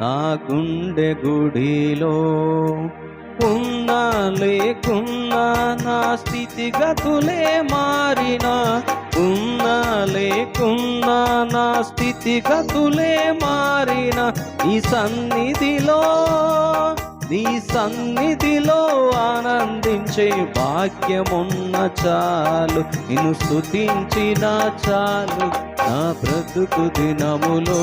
నా గుండె గుడిలో ఉన్నా లేకున్నా నా స్థితిగతులే మారినా. ఉన్నా లేకున్నా నా స్థితిగతులే మారిన. ఈ సన్నిధిలో నీ సన్నిధిలో ఆనందించే భాగ్యమున్న చాలు. నిన్ను స్థుతించిన చాలు నా బ్రతుకు దినములో.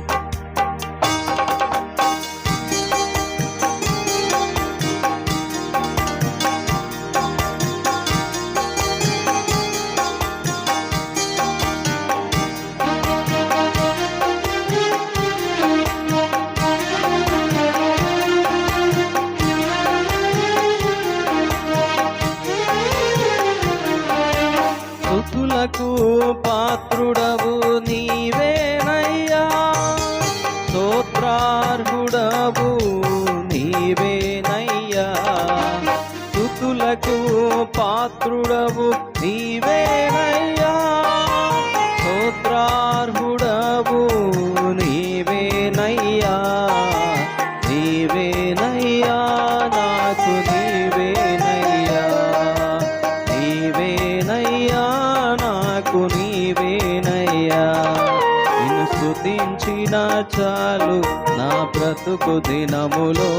స్థుతులకు పాత్రుడవు నీవేనయ్యా. స్తోత్రార్హుడవు నీవేనయ్యా. స్థుతులకు పాత్రుడవు నీవేనయ్యా. స్తోత్రార్హుడవు నీవేనయ్యా. నీవేనయ్యా నాకు నీవేనయ్యా. నీవేనయ్యా. స్తుతించిన చాలు నా బ్రతుకు దినములో.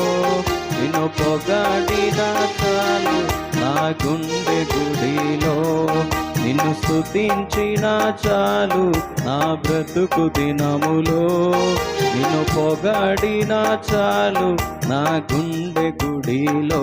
నిన్ను పొగాడిన చాలు నా గుండె గుడిలో. నిన్ను స్థుతించిన చాలు నా బ్రతుకు దినములో. నిన్ను పొగాడిన చాలు నా గుండె గుడిలో.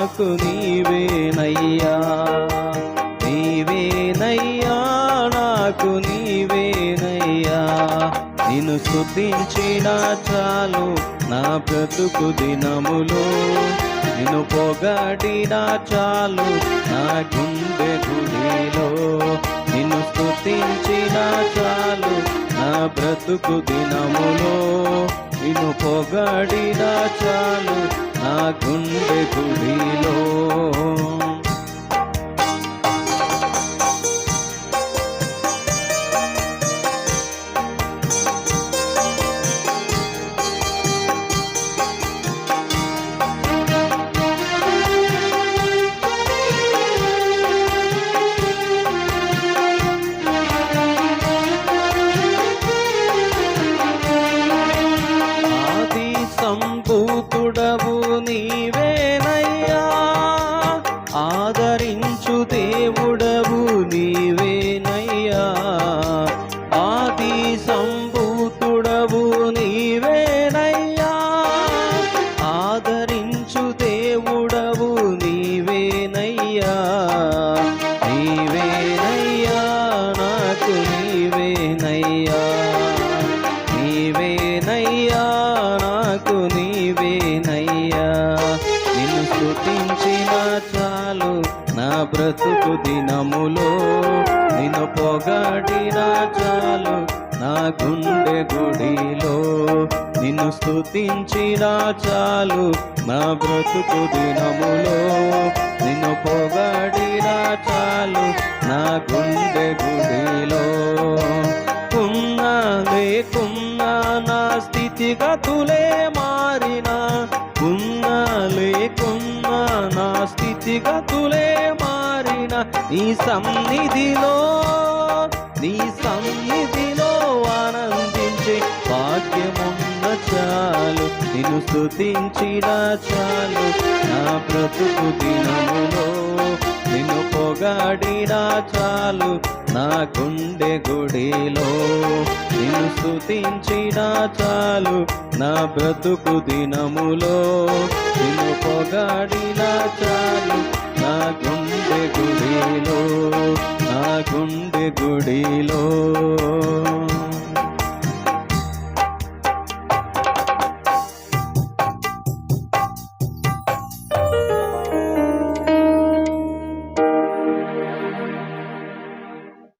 నాకు నీవేనయ్యా. నీవేనయ్యా నాకు నీవేనయ్యా. నిన్ను శుద్ధించిన చాలు నా బ్రతుకు దినములో. నిన్ను పొగడిన చాలు నా గుండె గుడిలో నిన్ను స్థుతించిన చాలు నా బ్రతుకు దినములో. నిన్ను పొగడిన చాలు నా గుండె బ్రతుకు దినములో నిన్ను పొగడిన చాలు నా గుండె గుడిలో. నిన్ను స్తుతించిన చాలు నా బ్రతుకు దినములో. నిన్ను పొగడిన చాలు నా గుండె గుడిలో. కున్నా లేకున్నా నా స్థితిగతులే మారినా. ఉన్నా లేకున్నా నా స్థితిగతులే నీ సన్నిధిలో నీ సన్నిధిలో ఆనందించే భాగ్యమున్న చాలు. నిన్ను స్థుతించిన చాలు. నా బ్రతుకు దినములో నిన్ను పొగాడిన చాలు. నా గుండె గుడిలో నిన్ను స్తుతించిన చాలు. నా బ్రతుకు దినములో నిన్ను పొగాడిన చాలు. నా గుండె గుడిలో నా గుండె గుడిలో.